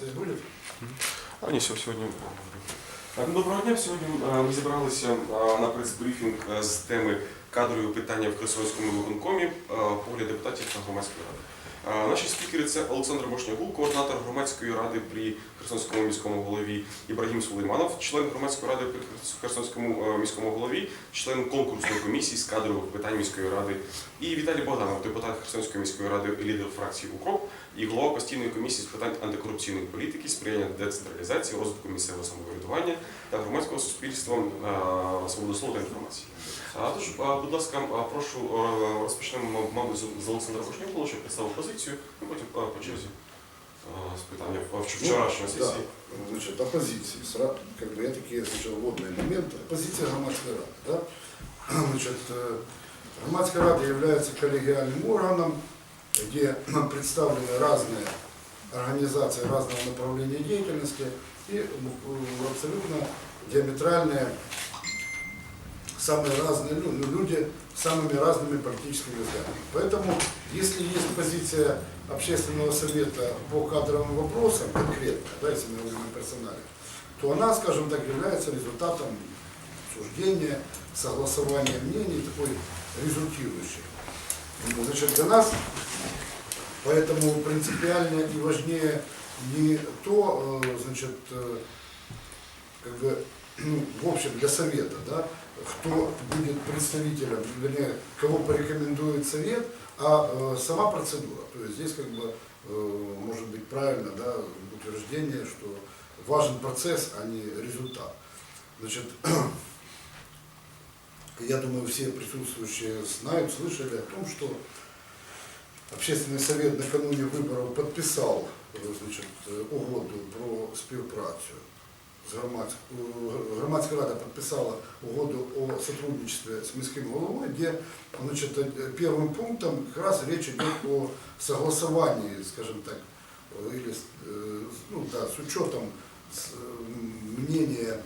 Здесь будет? А, все, сегодня. Так, ну, доброго дня. Сьогодні е, ми зібралися е, на прес-брифінг е, з теми кадрові питання в Херсонському виконкомі, погляд депутатів та громадської ради. Наші спікери це Олександр Мошнягул, координатор громадської ради при Херсонському міському голові, Ібрагім Сулейманов, член громадської ради при Херсонському е, міському голові, член конкурсної комісії з кадрових питань міської ради, і Віталій Богданов, депутат Херсонської міської ради, лідер фракції УКРОП, і голова постійної комісії з питань антикорупційної політики, сприяння децентралізації, розвитку місцевого самоврядування та громадського суспільства, е, свободи слова та інформації. А, Тож, а, будь ласка, а, прошу е, розпочнемо, мабуть, з- з Олександра Вишнюкова, щоб представив позицію, і потім а, по черзі е, з питання в вчорашньої Да. сесії. Значит, оппозиции. Сра- Как бы я такие сначала вводные моменты. Оппозиция громадской рады. Да? Значит, э, громадская рада является коллегиальным органом, где представлены разные организации разного направления деятельности и э, абсолютно диаметральные, самые разные ну, люди с самыми разными политическими взглядами. Поэтому, если есть позиция общественного совета по кадровым вопросам, конкретно, да, если мы говорим о персонале, то она, скажем так, является результатом обсуждения, согласования мнений, такой результирующий. Ну, Значит, для нас поэтому принципиально и важнее не то, э, значит, э, как бы, ну, в общем, для совета, да, кто будет представителем, вернее, кого порекомендует совет, а э, сама процедура. То есть здесь как бы э, может быть правильно да, утверждение, что важен процесс, а не результат. Значит, я думаю, все присутствующие знают, слышали о том, что Общественный совет накануне выборов подписал е, значить, е, угоду про співпрацю з громадською. Громадська рада подписала угоду о сотрудничестве с міським головой, где значит, первым пунктом как раз речь идет о согласовании, скажем так, или, ну, да, с учетом мнения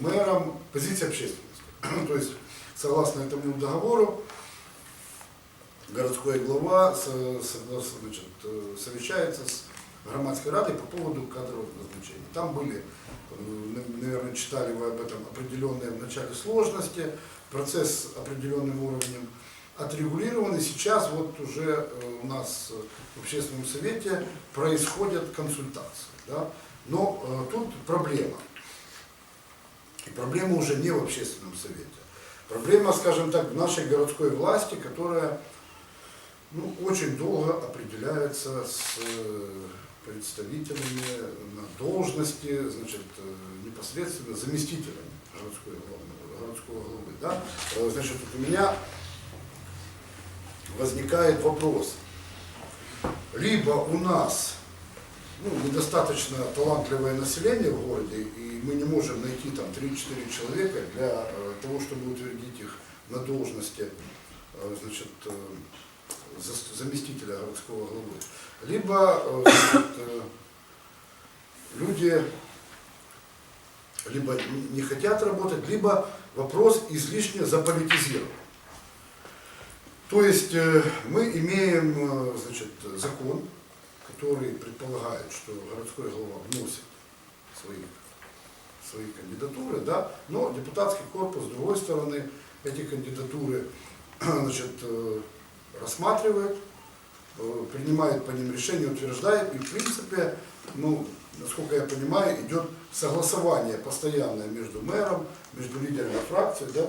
мэром позиции общественности. То есть, согласно этому договору, городской глава значит, э, совещается с громадской радой по поводу кадровых назначений. Там были, наверное, читали вы об этом, определенные в начале сложности, процесс определенным уровнем отрегулирован, и сейчас вот уже э, у нас в общественном совете происходят консультации. Да? Но э, тут проблема. И проблема уже не в общественном совете. Проблема, скажем так, в нашей городской власти, которая ну, очень долго определяется с э, представителями на должности, значит, э, непосредственно заместителями городской городского главы. Да? Э, Значит, вот у меня возникает вопрос. Либо у нас ну, недостаточно талантливое население в городе, и мы не можем найти там 3-4 человека для э, того, чтобы утвердить их на должности значит, заместителя городского главы. Либо э, значит, э, люди либо не- хотят работать, либо вопрос излишне заполитизирован. То есть э, мы имеем значит, закон, который предполагает, что городской глава вносит свои, свои кандидатуры, да, но депутатский корпус, с другой стороны, эти кандидатуры значит, рассматривает, э, принимает по ним решение, утверждает, и в принципе, ну, насколько я понимаю, идет согласование постоянное между мэром, между лидерами фракции, да,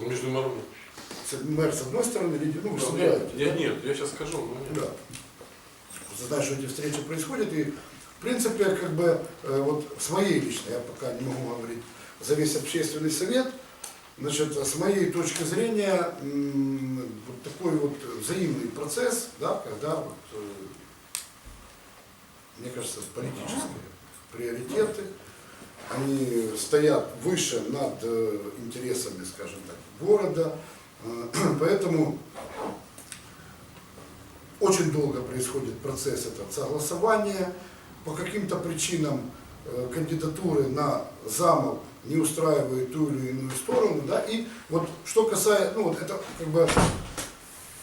Международный. С- мэр с одной стороны, лидер, ну, вы Ну, собираете, я, да? нет, я сейчас скажу. но нет. Да. Ты знаешь, что эти встречи происходят, и в принципе, как бы, э, вот с моей личной, я пока не могу говорить за весь общественный совет, значит, с моей точки зрения, вот такой вот взаимный процесс, да, когда вот, э, мне кажется, политические приоритеты, они стоят выше над э, интересами, скажем так, города, Э, поэтому очень долго происходит процесс этот согласования. По каким-то причинам кандидатуры на замов не устраивают ту или иную сторону. Да? И вот что касается, ну вот это как бы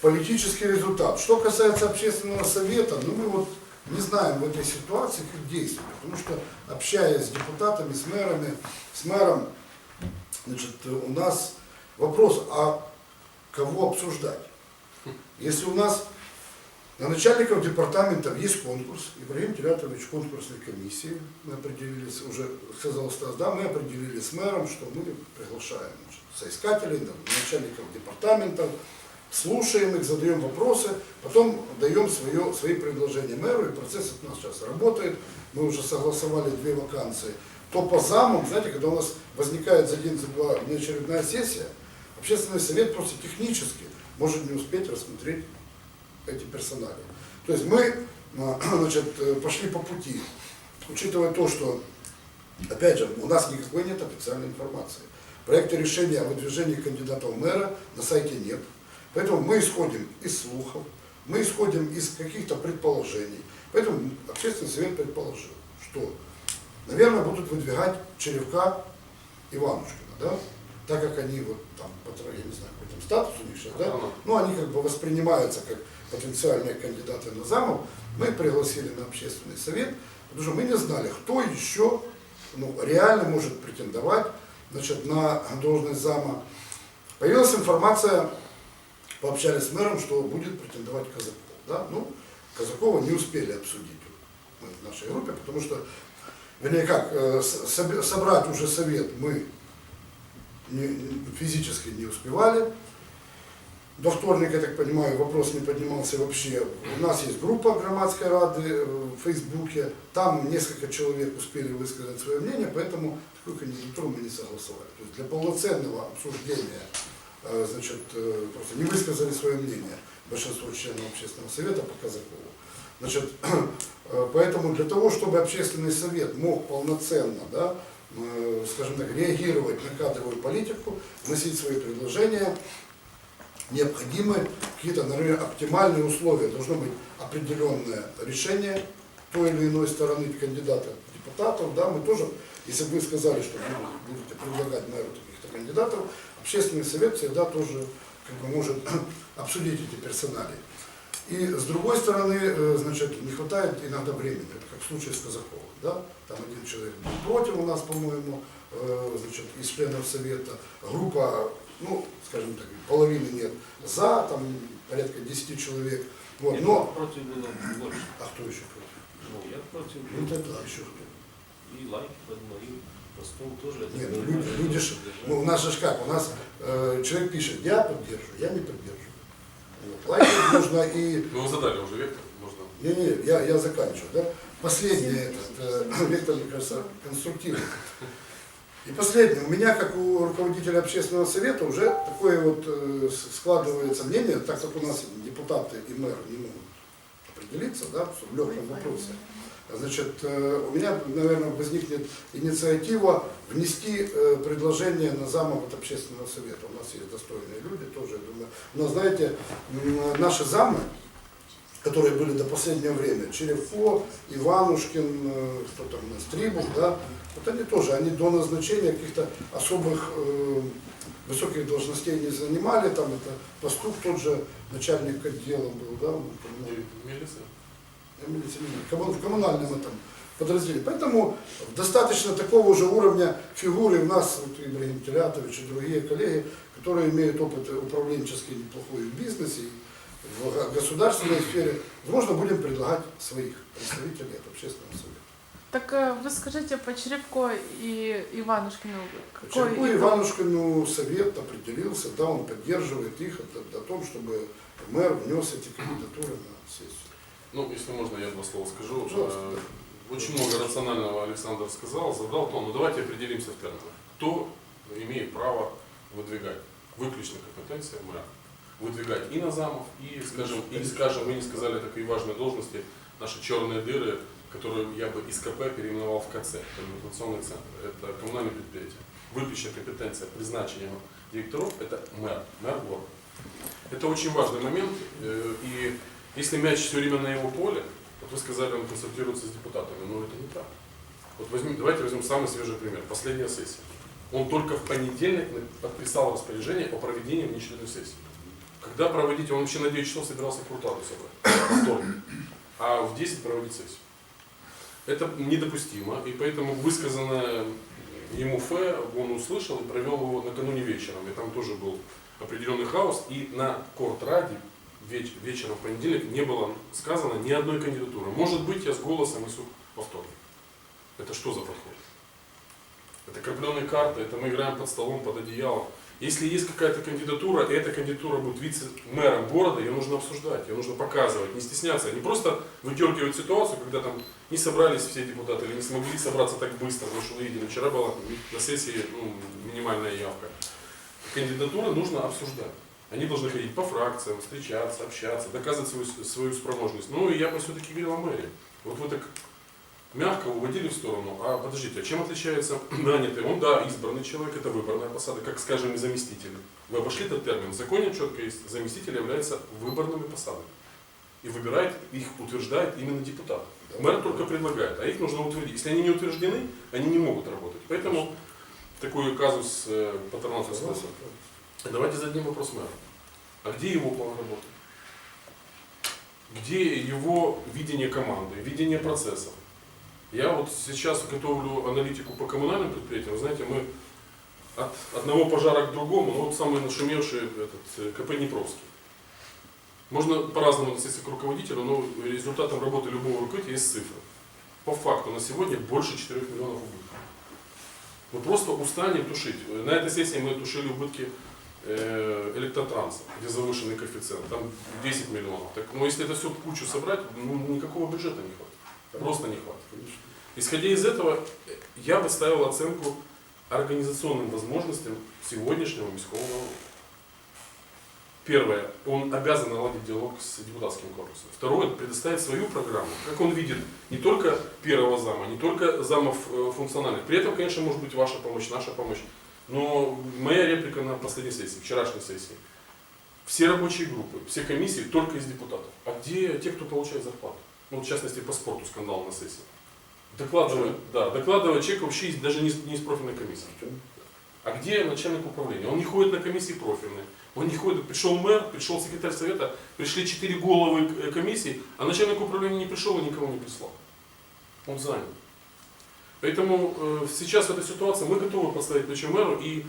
политический результат. Что касается общественного совета, ну мы вот не знаем в этой ситуации, как действовать. Потому что, общаясь с депутатами, с мэрами, с мэром, значит, у нас вопрос, а кого обсуждать? Если у нас на начальников департаментов есть конкурс, Ибрагим Тилятович конкурсной комиссии, мы определились, уже сказал Стас, да, мы определили с мэром, что мы приглашаем соискателей, начальников департаментов, слушаем их, задаем вопросы, потом даем свое, свои предложения мэру, и процесс у нас сейчас работает, мы уже согласовали две вакансии. То по замам, знаете, когда у нас возникает за день, за два неочередная сессия, общественный совет просто технически может не успеть рассмотреть эти персонали. То есть мы а, значит, э, пошли по пути, учитывая то, что, опять же, у нас никакой нет официальной информации. Проекта решения о выдвижении кандидатов в мэра на сайте нет. Поэтому мы исходим из слухов, мы исходим из каких-то предположений. Поэтому общественный совет предположил, что, наверное, будут выдвигать Черевка Иванушкина, да? так как они вот там, по я не знаю, какой там статус у них сейчас, да? Ну, они как бы воспринимаются как потенциальные кандидаты на замов, мы пригласили на общественный совет, потому что мы не знали, кто еще ну, реально может претендовать значит, на должность зама. Появилась информация, пообщались с мэром, что будет претендовать Казаков. Да? Ну, Казакова не успели обсудить в нашей группе, потому что, вернее как, э, собрать уже совет мы физически не успевали. До вторника, я так понимаю, вопрос не поднимался вообще. У нас есть группа громадской рады э, в Фейсбуке, там несколько человек успели высказать свое мнение, поэтому такую кандидатуру мы не согласовали. То есть для полноценного обсуждения, э, значит, э, просто не высказали свое мнение большинство членов общественного совета по Казакову. Значит, поэтому для того, чтобы общественный совет мог полноценно, да, скажем так, реагировать на кадровую политику, вносить свои предложения, необходимы какие-то, наверное, оптимальные условия. Должно быть определенное решение той или иной стороны кандидата депутатов. Да, мы тоже, если бы вы сказали, что будете предлагать мэру каких-то кандидатов, общественный совет всегда тоже как бы, может обсудить эти персонали. И с другой стороны, э, значит, не хватает иногда времени, как в случае с Казаковым. Да? Там один человек был против у нас, по-моему, э, значит, из членов совета. Группа, ну, скажем так, половины нет за, там порядка 10 человек. Вот. Нет, Но, против было больше. а кто еще против? Ну, я против. Ну, тогда еще кто? И лайки под моим постом тоже. это Нет, ну, люди, люди ж- ну, у нас же как, у нас э, человек пишет, я поддерживаю, я не поддерживаю. Вот. Лайкать нужно и Ну, вы задали уже вектор, можно. Не-не, я, я заканчиваю, да? Последний этот, э, вектор, мне кажется, конструктивный. И последнее, у меня, как у руководителя общественного совета, уже такое вот э, складывается мнение, так как у нас депутаты и мэр не могут определиться, да, в легком вопросе. Значит, э, у меня, наверное, возникнет инициатива внести э, предложение на замов от общественного совета. У нас есть достойные люди тоже, я думаю. Но знаете, наши замы, которые были до последнего времени, Черевко, Иванушкин, э, кто там у нас, Трибух, да, вот они тоже, они до назначения каких-то особых э, высоких должностей не занимали, там это Пастух тот же начальник отдела был, да, он, по-моему, Милиция. милиции, комму- в коммунальном этом подразделении. Поэтому достаточно такого же уровня фигуры у нас, вот Ибрагим Телятович и другие коллеги, которые имеют опыт управленческий неплохой в бизнесе, в государственной сфере, возможно, будем предлагать своих представителей от общественного совета. Так э, вы скажите по Черепко и Иванушкину, какой Черку итог? Иванушкину совет определился, да, он поддерживает их о, о том, чтобы мэр внес эти кандидатуры на сессию. Ну, если можно, я два слова скажу. Пожалуйста. Э, Очень много рационального Александр сказал, задал тон. Ну, давайте определимся в терминах. Кто имеет право выдвигать? Выключная компетенция мэра. Выдвигать и на замов, и, скажем, и, скажем, мы не сказали такой важной должности, наши черные дыры, которые я бы из КП переименовал в КЦ, координационный центр. Это коммунальное предприятие. Выключная компетенция призначения директоров – это мэр, мэр города. Это очень важный момент, э, и если мяч все время на его поле, вот вы сказали, он консультируется с депутатами, но это не так. Вот возьмем, давайте возьмем самый свежий пример, последняя сессия. Он только в понедельник подписал распоряжение о проведении внеочередной сессии. Когда проводить, он вообще на 9 часов собирался Куртаду собрать, а в 10 проводить сессию. Это недопустимо, и поэтому высказанное ему фе он услышал и провел его накануне вечером. И там тоже был определенный хаос. И на Корт-Раде веч- вечером в понедельник не было сказано ни одной кандидатуры. Может быть, я с голосом несу во вторник. Это что за подход? Это крапленые карты, это мы играем под столом, под одеялом. Если есть какая-то кандидатура, и эта кандидатура будет вице-мэром города, ее нужно обсуждать, ее нужно показывать, не стесняться. Не просто выдергивать ситуацию, когда там не собрались все депутаты или не смогли собраться так быстро, потому что видели, вчера была на сессии ну, минимальная явка. Кандидатуры нужно обсуждать. Они должны ходить по фракциям, встречаться, общаться, доказывать свою, свою спроможность. Ну и я бы все-таки говорил о мэре. Вот вы так мягко уводили в сторону, а подождите, а чем отличается нанятый? Он, да, избранный человек, это выборная посада, как, скажем, и заместитель. Вы обошли этот термин, в законе четко есть, заместитель является выборными посадами. И выбирает, их утверждает именно депутат. Мэр только предлагает, а их нужно утвердить. Если они не утверждены, они не могут работать. Поэтому такой казус э, патронатского Согласен. Давайте зададим вопрос мэру. А где его план работы? Где его видение команды, видение процессов? Я вот сейчас готовлю аналитику по коммунальным предприятиям. Вы знаете, мы от одного пожара к другому, ну вот самый нашумевший этот, э, КП Днепровский. Можно по-разному относиться к руководителю, но результатом работы любого руководителя есть цифры. По факту на сегодня больше 4 миллионов убытков. Мы просто устанем тушить. На этой сессии мы тушили убытки э, электротранса, где завышенный коэффициент, там 10 миллионов. Так, ну, если это все в кучу собрать, ну, никакого бюджета не хватит. Просто не хватит. Исходя из этого, я бы ставил оценку организационным возможностям сегодняшнего міського головы. Первое, он обязан наладить диалог с депутатским корпусом. Второе, предоставить свою программу, как он видит не только первого зама, не только замов э, функциональных. При этом, конечно, может быть ваша помощь, наша помощь. Но моя реплика на последней сессии, вчерашней сессии. Все рабочие группы, все комиссии только из депутатов. А где те, кто получает зарплату? Ну, в частности, по спорту скандал на сессии. Докладывая, да, докладывая человек вообще из- даже не из, не из профильной комиссии. А где начальник управления? Он не ходит на комиссии профильные. Он не ходит, пришел мэр, пришел секретарь совета, пришли четыре головы э, комиссии, а начальник управления не пришел и никого не прислал. Он занят. Поэтому э, сейчас в этой ситуации мы готовы поставить плечо мэру, и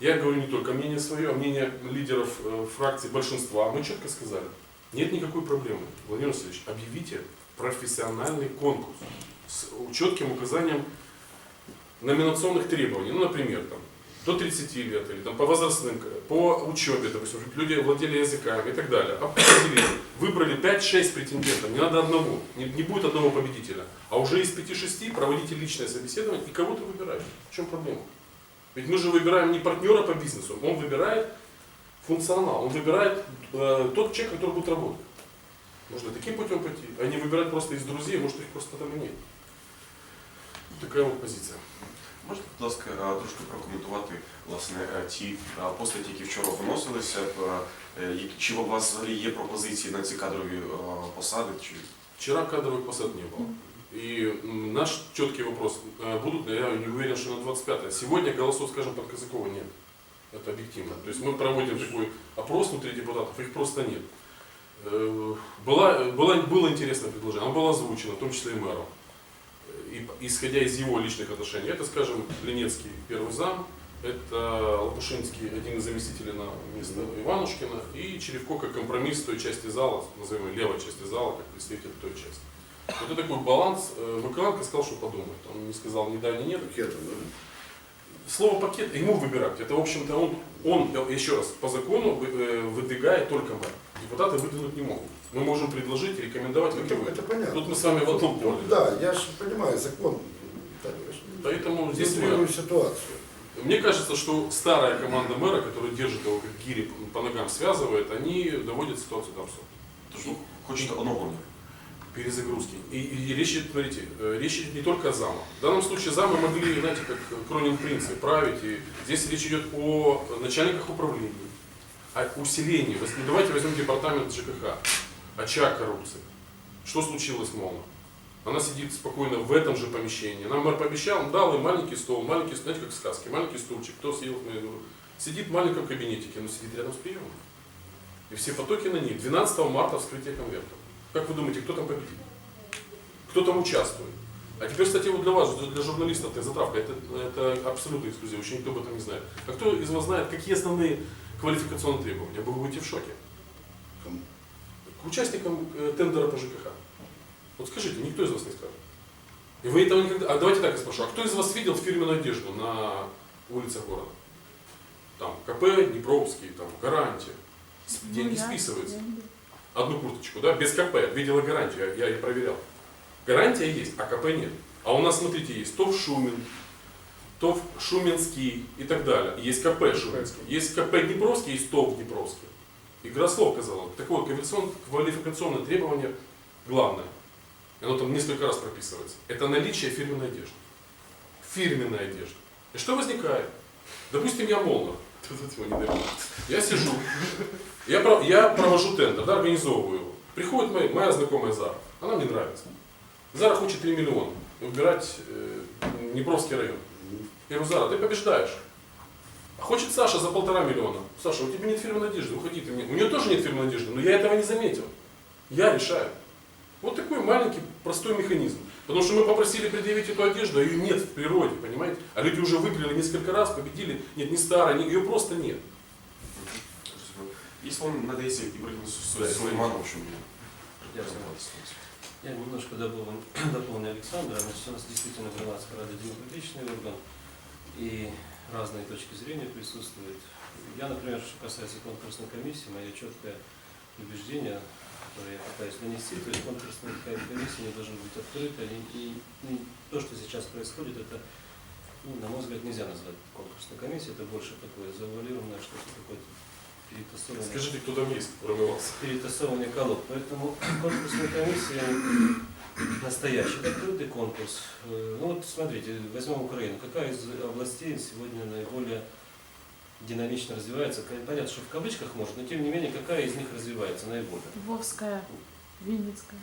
я говорю не только мнение свое, а мнение лидеров э, фракций большинства. Мы четко сказали, нет никакой проблемы. Владимир Васильевич, объявите профессиональный конкурс с четким указанием номинационных требований. Ну, например, там, до 30 лет, или там, по возрастным, по учебе, допустим, люди владели языками и так далее. Определили, выбрали 5-6 претендентов, не надо одного, не, не будет одного победителя. А уже из 5-6 проводите личное собеседование и кого-то выбираете. В чем проблема? Ведь мы же выбираем не партнера по бизнесу, он выбирает функционал, он выбирает э, тот человек, который будет работать. Можно таким путем пойти, а не выбирать просто из друзей, может их просто там и нет. Така от позиція. Можете, будь ласка, е, трошки прокоментувати власне е, ті е, постаті, які вчора виносилися? е, е, які- Чи у вас взагалі є пропозиції на ці кадрові е, посади? Чи Вчера кадровых посад не было. И м, наш четкий вопрос, э, будут ли, я не уверен, что на 25 Сегодня голосов, скажем, под Казакова нет. Это объективно. То есть мы проводим такой опрос внутри депутатов, их просто нет. Э, Была, была, было интересное предложение, оно было озвучено, в том числе и мэром. И, исходя из его личных отношений, это, скажем, Ленецкий первый зам, это Лопушинский, один из заместителей на место Иванушкина, и Черевко как компромисс той части зала, назовем левой части зала, как представитель той части. Вот это такой баланс. Э, Бакаленко сказал, что подумает. Он не сказал ни да, ни нет. Пакетом, да? Слово пакет, ему выбирать. Это, в общем-то, он, он, еще раз, по закону э, выдвигает только мэр. Депутаты выдвинуть не могут. Мы можем предложить, рекомендовать, как и Это, вы. это понятно. Тут мы с вами в одном поле. Ну, да, я же понимаю, закон. Я Поэтому здесь мэр. ситуацию. Мне кажется, что старая команда мэра, которая держит его как гири по ногам связывает, они доводят ситуацию до абсурда. тож ви хочете оновлення? Перезагрузки. И, и речь идет, смотрите, э, речь идет не только о замах. В данном случае замы могли, знаете, как кронин принцы, править. И здесь речь идет о начальниках управлений, о усилении. Ну, Давайте возьмем департамент ЖКХ, очаг коррупции. Что случилось, Молна? Она сидит спокойно в этом же помещении. Нам мэр пообещал, дал ей маленький стол, маленький, знаете, как в сказке, маленький стульчик, кто съел, я говорю, сидит в маленьком кабинетике, но сидит рядом с приемом. И все потоки на ней. 12 марта вскрытие конвертов. Как вы думаете, кто там победит? Кто там участвует? А теперь, кстати, вот для вас, для журналистов, это затравка, это, это абсолютно эксклюзив, еще никто об этом не знает. А кто из вас знает, какие основные квалификационные требования? Вы будете в шоке. Кому? К участникам э, тендера по ЖКХ. Вот скажите, никто из вас не скажет. И вы этого никогда... А давайте так я спрошу. А кто из вас видел фирменную одежду на улицах города? Там КП, Днепровский, там гарантия. Деньги Ну, я- списываются. Одну курточку, да, без КП. Видела гарантию, я, я ее проверял. Гарантия есть, а КП нет. А у нас, смотрите, есть ТОВ Шумин, ТОВ Шуменский и так далее. Есть КП Шуменский. Есть КП Днепровский, есть ТОВ Днепровский. Игра слов, казалось. бы. Так вот, квалификацион- квалификационное требование главное. И Оно там несколько раз прописывается. Это наличие фирменной одежды. Фирменная одежда. И что возникает? Допустим, я молнер. Я сижу, я, я провожу тендер, да, организовываю его. Приходит моя, моя знакомая Зара, она мне нравится. Зара хочет 3 миллиона убирать э, Днепровский район. Я говорю, Зара, ты побеждаешь. А хочет Саша за полтора миллиона. Саша, у тебя нет фирменной одежды, уходи ты мне. У нее тоже нет фирменной одежды, но я этого не заметил. Я решаю. Вот такой маленький, простой механизм. Потому что мы попросили предъявить эту одежду, а ее нет в природе, понимаете? А люди уже выиграли несколько раз, победили. Нет, не старая, не- ее просто нет. Если вам надається Ібрагім Да, Сулеймановичу, Дякую. Я немножко дополню, дополню Александра. Значит, у нас действительно громадская рада демократичный орган, и разные точки зрения присутствуют. Я, например, что касается конкурсной комиссии, мое четкое убеждение, которое я пытаюсь донести, то есть конкурсная комиссия не должна быть открыта, и, и- и то, что сейчас происходит, это, ну, на мой взгляд, нельзя назвать конкурсной комиссией, это больше такое завуалированное, что-то какое-то перетасованное Скажите, кто там есть, кроме вас? перетасовывание колод. Поэтому конкурсная комиссия настоящий открытый конкурс. Э, Ну вот смотрите, возьмем Украину. Какая из областей сегодня наиболее динамично развивается? Понятно, что в кавычках может, но тем не менее, какая из них развивается наиболее? Львовская, Винницкая.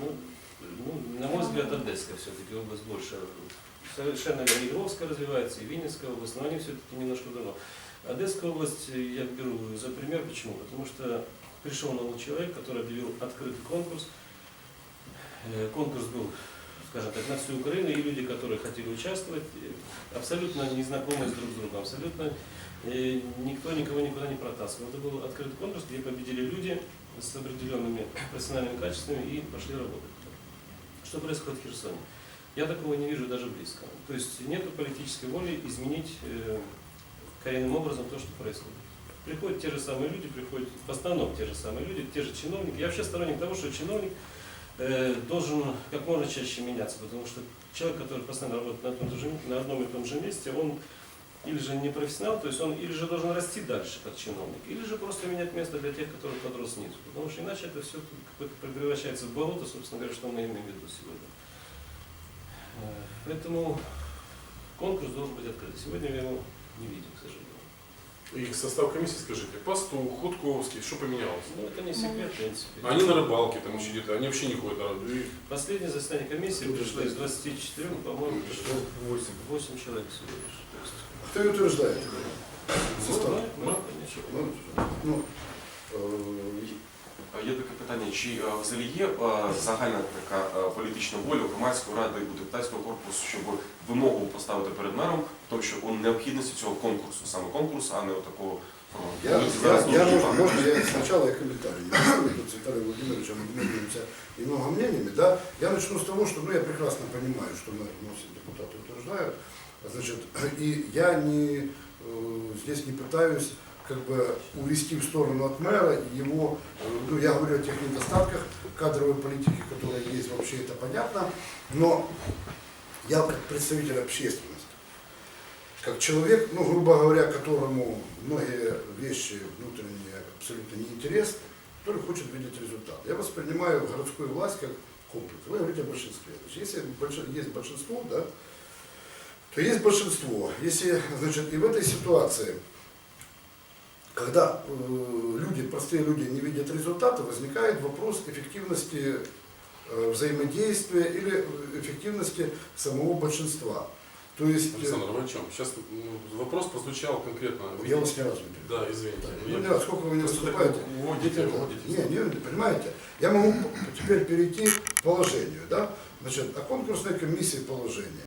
Ну, ну, на мой взгляд, Одесская все-таки область больше. Совершенно и Львовская развивается, и Винницкая область, но они все-таки немножко давно. Одесская область э, я беру за пример. Почему? Потому что пришел новый человек, который объявил открытый конкурс. Э, Конкурс был, скажем так, на всю Украину, и люди, которые хотели участвовать, абсолютно незнакомые друг с другом, абсолютно э, никто никого никуда не протаскивал. Это был открытый конкурс, где победили люди с определенными профессиональными качествами и пошли работать. Что происходит в Херсоне? Я такого не вижу даже близко. То есть нет политической воли изменить э, коренным образом то, что происходит. Приходят те же самые люди, приходят в основном те же самые люди, те же чиновники. Я вообще сторонник того, что чиновник должен как можно чаще меняться, потому что человек, который постоянно работает на, том же, на одном и том же месте, он или же не профессионал, то есть он или же должен расти дальше как чиновник, или же просто менять место для тех, которые подрос снизу. Потому что иначе это все превращается в болото, собственно говоря, что мы имеем в виду сегодня. Э, Поэтому конкурс должен быть открыт. Сегодня я его не видел, к сожалению. И состав комиссии, скажите, Пастух, Худковский, что поменялось? Ну, это не секрет, в принципе. Они на рыбалке там еще где-то, они вообще не ходят на рыбалку. Последнее заседание комиссии пришло из 24, по-моему, пришло 8 человек всего лишь. То есть, Кто ее утверждает? ну, Состав. мы- мы, конечно. Ну, ну, е, Є таке питання, чи е, взагалі є е, загальна така е, політична воля у громадської ради у депутатського корпусу, щоб вимогу поставити перед мером, в тому що у необхідності цього конкурсу, саме конкурсу, а не такого Я, я, я, можно, можно я сначала я комментарий. Не буду тут с Виталием Владимировичем обмениваемся и много мнениями, да. Я начну с того, что ну, я прекрасно понимаю, что мы вносим депутаты утверждают. Значит, и я не, э, здесь не пытаюсь как бы увести в сторону от мэра его, э, ну я говорю о тех недостатках кадровой политики, которая есть, вообще это понятно, но я как представитель общественности, как человек, ну, грубо говоря, которому многие вещи внутренние абсолютно неинтересны, который хочет видеть результат. Я воспринимаю городскую власть как комплекс. Вы говорите о большинстве. Значит, если есть большинство, да, то есть большинство. Если, значит, и в этой ситуации, когда э, люди, простые люди не видят результата, возникает вопрос эффективности э, взаимодействия или эффективности самого большинства. То есть, э, Александр, вы о чем? Сейчас вопрос прозвучал конкретно. Я вас не перебивал. Да, извините. Ну, Я- раз, сколько вы не выступаете? Уводите, уводите. Не, не, понимаете, я могу теперь перейти к положению, да? Значит, о конкурсной комиссии положение.